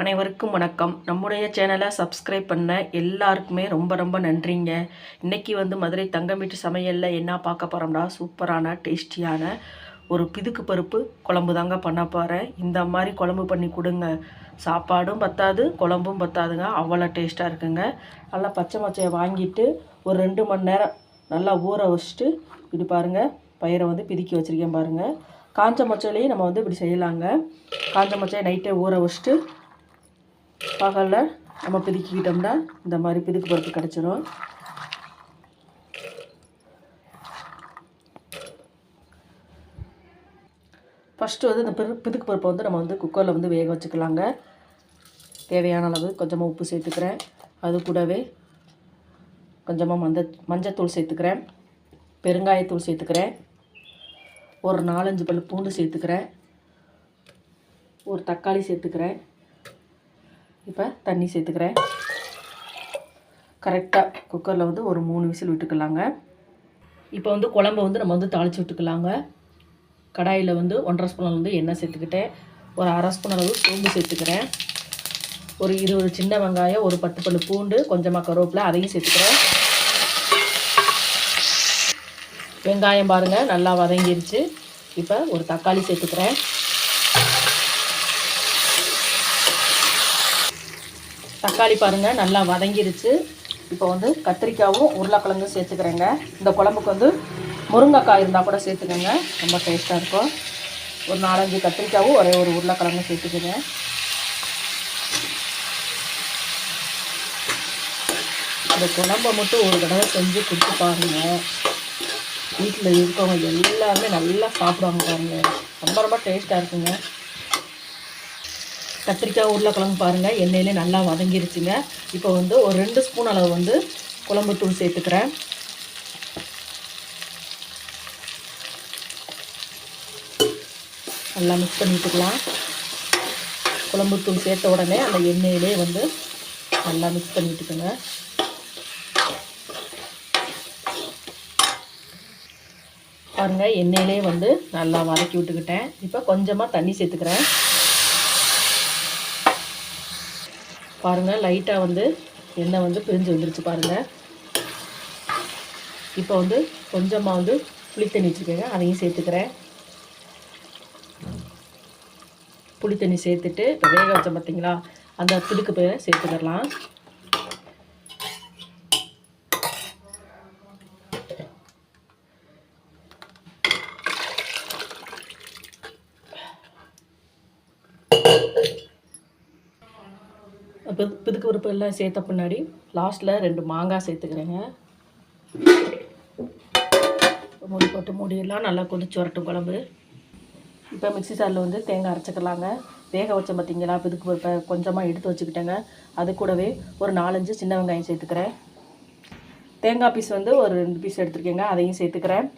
அனைவருக்கும் வணக்கம். நம்முடைய சேனலை சப்ஸ்கிரைப் பண்ண எல்லாருக்குமே ரொம்ப ரொம்ப நன்றிங்க. இன்னைக்கு வந்து மதுரை தங்கம் வீட்டு சமையலில் என்ன பார்க்க போகிறோம்னா சூப்பரான டேஸ்டியான ஒரு பிதுக்கு பருப்பு குழம்பு தாங்க பண்ண போகிறேன் இந்த மாதிரி குழம்பு பண்ணி கொடுங்க. சாப்பாடும் பத்தாது குழம்பும் பத்தாதுங்க. அவ்வளோ டேஸ்ட்டாக இருக்குங்க. நல்லா பச்சை மச்சையை வாங்கிட்டு ஒரு ரெண்டு மணி நேரம் நல்லா ஊற வச்சுட்டு இப்படி பாருங்கள் பயிரை வந்து பிதுக்கி வச்சுருக்கேன் பாருங்கள் காஞ்ச மொச்சையிலையும் நம்ம வந்து இப்படி செய்யலாங்க. காஞ்ச மொச்சையை நைட்டே ஊற வச்சுட்டு பகலில் நம்ம பிதுக்கிக்கிட்டோம்னா இந்த மாதிரி பிதுக்கு பருப்பு கிடச்சிரும். ஃபஸ்ட்டு வந்து இந்த பிறு பிதுக்கு பருப்பை வந்து நம்ம வந்து குக்கரில் வந்து வேக வச்சுக்கலாங்க. தேவையான அளவு கொஞ்சமாக உப்பு சேர்த்துக்கிறேன். அது கூடவே கொஞ்சமாக மஞ்ச மஞ்சத்தூள் சேர்த்துக்கிறேன். பெருங்காயத்தூள் சேர்த்துக்கிறேன். ஒரு நாலஞ்சு பல் பூண்டு சேர்த்துக்கிறேன். ஒரு தக்காளி சேர்த்துக்கிறேன். இப்போ தண்ணி சேர்த்துக்கிறேன். கரெக்டாக குக்கரில் வந்து ஒரு மூணு விசில் விட்டுக்கலாங்க. இப்போ வந்து குழம்பை வந்து நம்ம வந்து தாளித்து விட்டுக்கலாங்க. கடாயில் வந்து ஒன்றரை ஸ்பூன் வந்து எண்ணெய் சேர்த்துக்கிட்டேன். ஒரு அரை ஸ்பூன் அளவு சோம்பு சேர்த்துக்கிறேன். ஒரு இருபது சின்ன வெங்காயம் ஒரு பத்து பல்லு பூண்டு கொஞ்சமாக கருவேப்பிலை அதையும் சேர்த்துக்கிறேன். வெங்காயம் பாருங்கள் நல்லா வதங்கிருச்சு. இப்போ ஒரு தக்காளி சேர்த்துக்கிறேன். தக்காளி பாருங்கள் நல்லா வதங்கிருச்சு. இப்போ வந்து கத்திரிக்காவும் உருளைக்கிழங்கும் சேர்த்துக்கிறேங்க. இந்த குழம்புக்கு வந்து முருங்கைக்காய் இருந்தால் கூட சேர்த்துக்கோங்க. ரொம்ப டேஸ்ட்டாக இருக்கும். ஒரு நாலஞ்சு கத்திரிக்காயும் ஒரே ஒரு உருளைக்கிழங்கும் சேர்த்துக்கோங்க. அந்த குழம்பை மட்டும் ஒரு தடவை செஞ்சு கொடுத்து பாருங்கள் வீட்டில் இருக்கவங்க எல்லாருமே நல்லா சாப்பிடுவாங்க பாருங்கள் ரொம்ப ரொம்ப டேஸ்ட்டாக இருக்குங்க. கத்திரிக்காய் உருளைக்கிழங்கு பாருங்கள் எண்ணெயிலே நல்லா வதங்கிருச்சுங்க. இப்போ வந்து ஒரு ரெண்டு ஸ்பூன் அளவு வந்து குழம்பு தூள் சேர்த்துக்கிறேன். நல்லா மிக்ஸ் பண்ணிட்டுக்கலாம் குழம்பு தூள் சேர்த்த உடனே அந்த எண்ணெயிலே வந்து நல்லா மிக்ஸ் பண்ணிட்டுக்கோங்க பாருங்கள் எண்ணெயிலே வந்து நல்லா வதக்கி விட்டுக்கிட்டேன். இப்போ கொஞ்சமாக தண்ணி சேர்த்துக்கிறேன். பாருங்கள் லைட்டாக வந்து எண்ணெய் வந்து பிரிஞ்சு வந்துருச்சு பாருங்கள் இப்போ வந்து கொஞ்சமாக வந்து புளி தண்ணி வச்சுருக்கேங்க அதையும் சேர்த்துக்கிறேன். புளி தண்ணி சேர்த்துட்டு வேக வச்சோம் பார்த்தீங்களா அந்த துடுக்கு பேரை சேர்த்துக்கிடலாம் பிதுக்கு உறுப்பு எல்லாம் சேர்த்த பின்னாடி. லாஸ்ட்டில் ரெண்டு மாங்காய் சேர்த்துக்கிறேங்க மூடி போட்டு மூடியெல்லாம் நல்லா கொதிச்சு வரட்டும் குழம்பு. இப்போ மிக்ஸி சாரில் வந்து தேங்காய் அரைச்சிக்கலாங்க. வேக வச்ச பார்த்திங்களா பிதுக்கு பருப்பை கொஞ்சமாக எடுத்து வச்சுக்கிட்டேங்க. அது கூடவே ஒரு நாலஞ்சு சின்ன வெங்காயம் சேர்த்துக்கிறேன் தேங்காய் பீஸ் வந்து ஒரு ரெண்டு பீஸ் எடுத்துருக்கேங்க. அதையும் சேர்த்துக்கிறேன்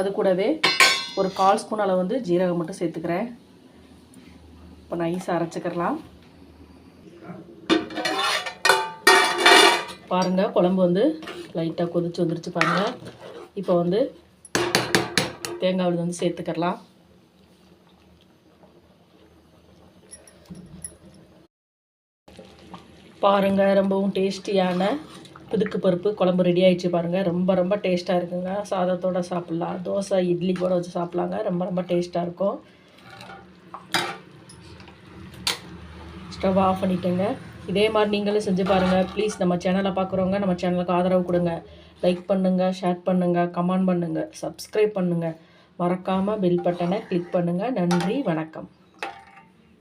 அது கூடவே ஒரு கால் ஸ்பூன் அளவு வந்து ஜீரகம் மட்டும் சேர்த்துக்கிறேன். இப்போ நைஸாக அரைச்சிக்கிறலாம். பாருங்கள் குழம்பு வந்து லைட்டாக கொதிச்சு வந்துருச்சு பாருங்கள் இப்போ வந்து தேங்காய் விழுது வந்து சேர்த்துக்கிறலாம். பாருங்கள் ரொம்பவும் டேஸ்டியான புதுக்கு பருப்பு குழம்பு ரெடி ஆகிடுச்சு பாருங்கள் ரொம்ப ரொம்ப டேஸ்ட்டாக இருக்குங்க. சாதத்தோடு சாப்பிட்லாம். தோசை இட்லி கூட வச்சு சாப்பிட்லாங்க. ரொம்ப ரொம்ப டேஸ்ட்டாக இருக்கும். ஸ்டவ் ஆஃப் பண்ணிட்டேங்க. இதே மாதிரி நீங்களும் செஞ்சு பாருங்கள் ப்ளீஸ் நம்ம சேனலை பார்க்குறவங்க நம்ம சேனலுக்கு ஆதரவு கொடுங்க. லைக் பண்ணுங்கள் ஷேர் பண்ணுங்கள் கமெண்ட் பண்ணுங்கள் சப்ஸ்கிரைப் பண்ணுங்கள் மறக்காமல் பெல் பட்டனை கிளிக் பண்ணுங்கள் நன்றி வணக்கம்.